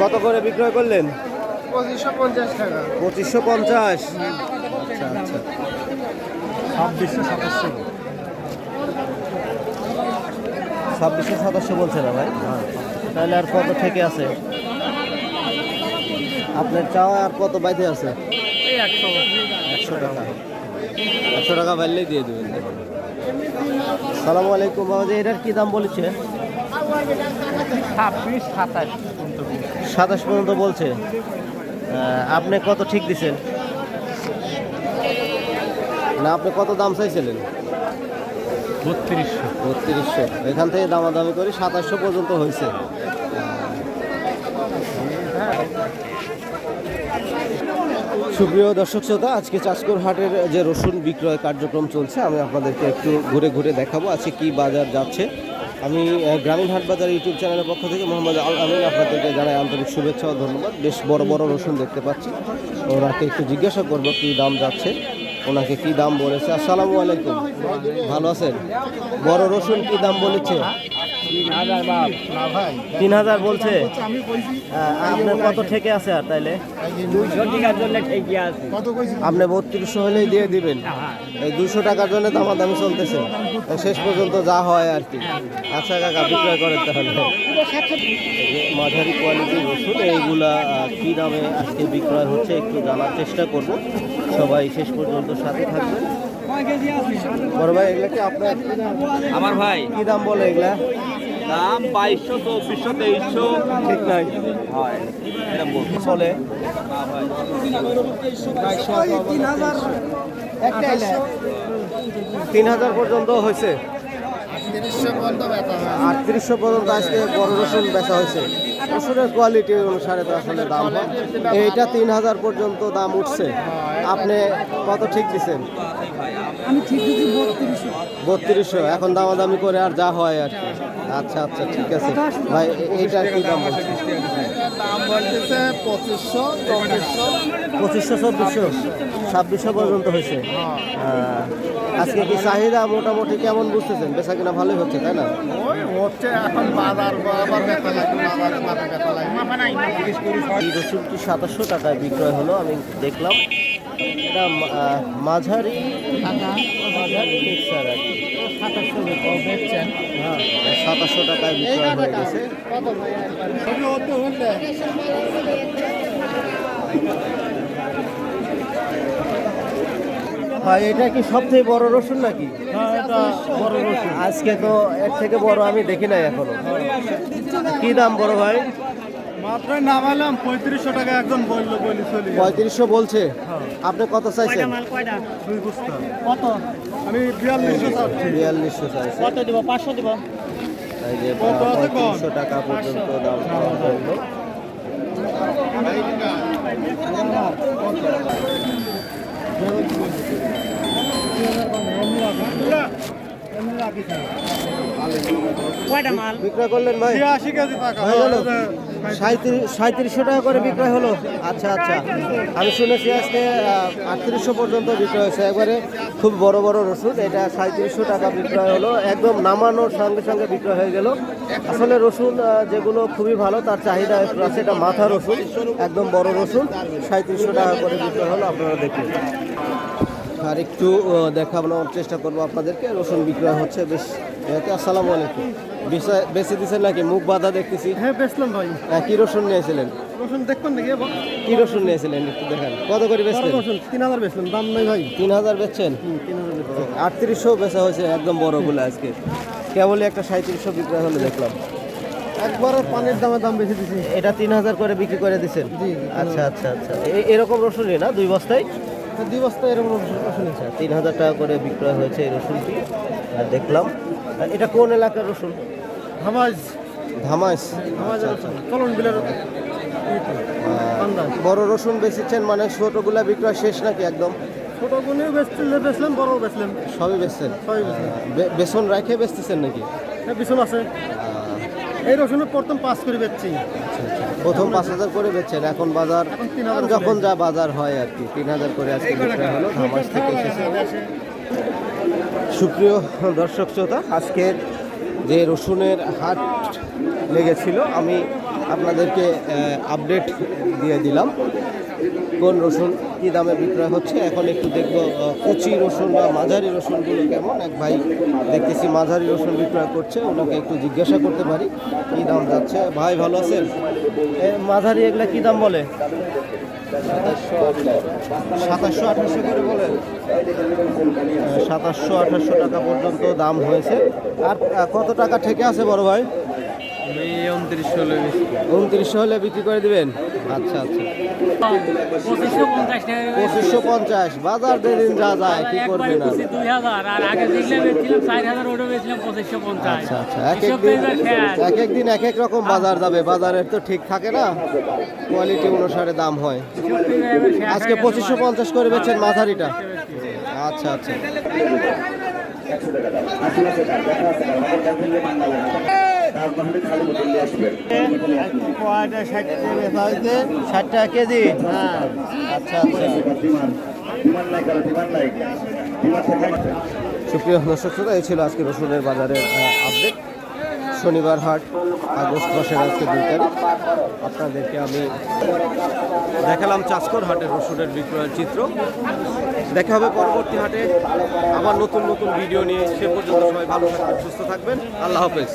কত করে বিক্রয় করলেন? পঁচিশশো পঞ্চাশ টাকা। পঁচিশশো পঞ্চাশ। আচ্ছা আচ্ছা ছাব্বিশশো সাতাশশো ছাব্বিশশো সাতাশশো বলছে না ভাই? তাহলে আর কত থেকে আছে? আপনার চাওয়া আর কত বাইতে আছে? একশো একশো টাকা। একশো টাকা বাড়লেই দিয়ে দেবেন। সালাম আলাইকুম বাবা এটার কি দাম বলেছে? ছাব্বিশ সাতাশ। সাতাশ পর্যন্ত বলছে। আপনি কত ঠিক দিছেন? না আপনি কত দাম চাইছিলেন? বত্রিশশো। বত্রিশশো। এখান থেকে দামাদামি করি সাতাশশো পর্যন্ত হয়েছে সুপ্রিয় দর্শক শ্রোতা আজকে চাষকর হাটের যে রসুন বিক্রয় কার্যক্রম চলছে আমি আপনাদেরকে একটু ঘুরে ঘুরে দেখাবো আজকে কি বাজার যাচ্ছে। আমি গ্রামীণ হাট বাজার ইউটিউব চ্যানেলের পক্ষ থেকে মোহাম্মদ আল আমিন আপনাদেরকে জানাই আন্তরিক শুভেচ্ছা ও ধন্যবাদ। বেশ বড় বড় রসুন দেখতে পাচ্ছি। ওনাকে একটু জিজ্ঞাসা করব কী দাম যাচ্ছে, ওনাকে কি দাম বলেছে। আসসালামু আলাইকুম। ভালো আছেন? বড় রসুন কি দাম বলেছে? তিন হাজার বলছে। আপনার কত ঠেকে আছে আর তাইলে? দুইশো টাকার জন্য ঠিকই আছে। কত কইছি? আপনি বত্রিশশো হলেই দিয়ে দিবেন। এই দুশো টাকার জন্য দামাদামি চলতেছে। শেষ পর্যন্ত যা হয় আর কি। আচ্ছা কাকা বিক্রয় করেন তাহলে। মাঝারি কোয়ালিটির ওষুধ এইগুলা কি দামে আজকে বিক্রয় হচ্ছে একটু জানার চেষ্টা করব। সবাই শেষ পর্যন্ত সাথে থাকবেন। বড় ভাই এগুলা কি আপনার? আমার ভাই। কি দাম বলে এগুলা? দাম বাইশশো চব্বিশশো তেইশশো। ঠিক নাই। হয় চলে তিন হাজার পর্যন্ত হয়েছে। হয় আটত্রিশশো পর্যন্ত আজকে বড় রসুন বেচা হয়েছে। রসুনের কোয়ালিটি অনুসারে তো আসলে দাম হয়। এইটা তিন হাজার পর্যন্ত দাম উঠছে। আপনি কত ঠিক দিচ্ছেন বত্রিশশো। বত্রিশশো এখন দামাদামি করে আর যা হয় আর কি। আচ্ছা আচ্ছা ঠিক আছে। ভাই এইটার কি দাম দাম পঁচিশশো পঁচিশশো চব্বিশশো ছাব্বিশশো পর্যন্ত হয়েছে। আজকে কি চাহিদা মোটামুটি কেমন বুঝতেছেন? বেচা কিনা ভালোই হচ্ছে তাই না? হচ্ছে এখন বাজার আবার ব্যথা সাতাশশো টাকায় বিক্রয় হলো আমি দেখলাম। এটা মাঝারি মাঝারি মিক্সার আর কি। সাতাশশো হ্যাঁ টাকায় বিক্রয় হয়ে গেছে। ভাই এটা কি সবথেকে বড় রসুন নাকি? বড় রসুন। আজকে তো এর থেকে বড় আমি দেখি নাই এখনও। কি দাম বড় ভাই? মাত্র নামালাম পঁয়ত্রিশশো টাকা একজন বলল বলি চলি। পঁয়ত্রিশশো বলছে? আপনি কত চাইছেন? দুই বস্তা। কত? আমি বিয়াল্লিশশো চাচ্ছি বিয়াল্লিশশো চাইছেন কত দিব? পাঁচশো দিব। এই যে? পঁয়ত্রিশশো টাকা পর্যন্ত দাম চাওয়া হলো। কয়টা মাল? বিক্রয় করলেন ভাই? আশি কেজি টাকা হয়ে গেল? সাঁত্রিশ সাঁত্রিশশো টাকা করে বিক্রয় হলো। আচ্ছা আচ্ছা। আমি শুনেছি আজকে আটত্রিশশো পর্যন্ত বিক্রয় হয়েছে। একবারে খুব বড় বড় রসুন। এটা সাঁত্রিশশো টাকা বিক্রয় হলো। একদম নামানোর সঙ্গে সঙ্গে বিক্রয় হয়ে গেল। আসলে রসুন যেগুলো খুবই ভালো তার চাহিদা আছে। এটা মাথা রসুন একদম বড় রসুন। সাঁত্রিশশো টাকা করে বিক্রয় হলো। আপনারা দেখুন। আর একটু দেখানোর চেষ্টা করব আপনাদেরকে। রসুন বিক্রয় হচ্ছে বেশ আসসালামু আলাইকুম। বেশি দিচ্ছেন নাকি? মুখ বাঁধা দেখতেছি। হ্যাঁ বেচলাম ভাই। হ্যাঁ, কি রসুন নিয়েছিলেন? রসুন দেখবেন নাকি? কি রসুন নিয়েছিলেন? একটু দেখেন। কত করে বেচলেন? রসুন তিন হাজার বেচলাম দাম নাই ভাই। তিন হাজার বেচছেন? আটত্রিশশো বেচা হয়েছে একদম বড়গুলো আজকে। কেবলই একটা সাঁত্রিশশো বিক্রয় হলে দেখলাম। একবারে পানির দামে দাম বেশি দিছি। এটা তিন হাজার করে বিক্রি করে দিচ্ছেন আচ্ছা আচ্ছা আচ্ছা। এ- এরকম রসুনই না দুই বস্তায়? দুই বস্তা এরকম রসুন রসুন আছে। আচ্ছা তিন হাজার টাকা করে বিক্রয় হয়েছে এই রসুনটি। আর দেখলাম এটা কোন এলাকার রসুন? রসুন বিলের বড় রসুন বেচেছেন মানে ছোটগুলা বিক্রয় শেষ নাকি একদম? বেচলাম বড়ও বেচলাম। সবই বেচছেন? সবই বেচলাম। বে- বেসন রাখে বেচতেছেন নাকি? হ্যাঁ বিছন আছে। এই রসুনের প্রথম পাঁচ করে বেচছি। প্রথম পাঁচ হাজার করে বেচছেন। এখন বাজার যখন যা বাজার হয় আর কি তিন হাজার করে আজকে বিক্রয় হলো ধামাস থেকে এসেছে। সুপ্রিয় দর্শক শ্রোতা আজকের যে রসুনের হাট লেগেছিল আমি আপনাদেরকে আপডেট দিয়ে দিলাম। কোন রসুন কী দামে বিক্রয় হচ্ছে? এখন একটু দেখব কুচি রসুন বা মাঝারি রসুনগুলো কেমন? এক ভাই দেখতেছি মাঝারি রসুন বিক্রয় করছে ওনাকে একটু জিজ্ঞাসা করতে পারি, কী দাম যাচ্ছে? ভাই, ভালো আছেন? মাঝারি এগুলা কী দাম বলে? সাতাশশো আঠাশশো করে বলেন সাতাশশো আঠাশশো টাকা পর্যন্ত দাম হয়েছে। আর কত টাকা ঠেকে আছে বড় ভাই? উনত্রিশশো উনত্রিশশো হলে বিক্রি করে দিবেন? আচ্ছা আচ্ছা। পঁচিশশো পঞ্চাশ বাজার যেদিন যা যায় কি করবে না দুই হাজার। আর আগে যেগুলো বেচছিলাম চার হাজার ওটা বেচছিলাম পঁচিশশো পঞ্চাশ। আচ্ছা এক এক দিন এক এক এক এক রকম বাজার যাবে। বাজারের তো ঠিক থাকে না। কোয়ালিটি অনুসারে দাম হয়। আজকে পঁচিশশো। পঞ্চাশ করে বেচছেন মাঝারিটা। আচ্ছা আচ্ছা। ষাট টাকা কেজি আচ্ছা আচ্ছা সুপ্রিয় দর্শক শ্রোতা, এই ছিল আজকে রসুনের বাজারের আপডেট শনিবার হাট, আগস্ট মাসের আজকে দুই তারিখ। আপনাদেরকে আমি দেখালাম চাষকর হাটের রসুনের বিক্রয়ের চিত্র। দেখা হবে পরবর্তী হাটে। আবার নতুন নতুন ভিডিও নিয়ে। সে পর্যন্ত সবাই ভালো থাকবেন, সুস্থ থাকবেন। আল্লাহ হাফেজ।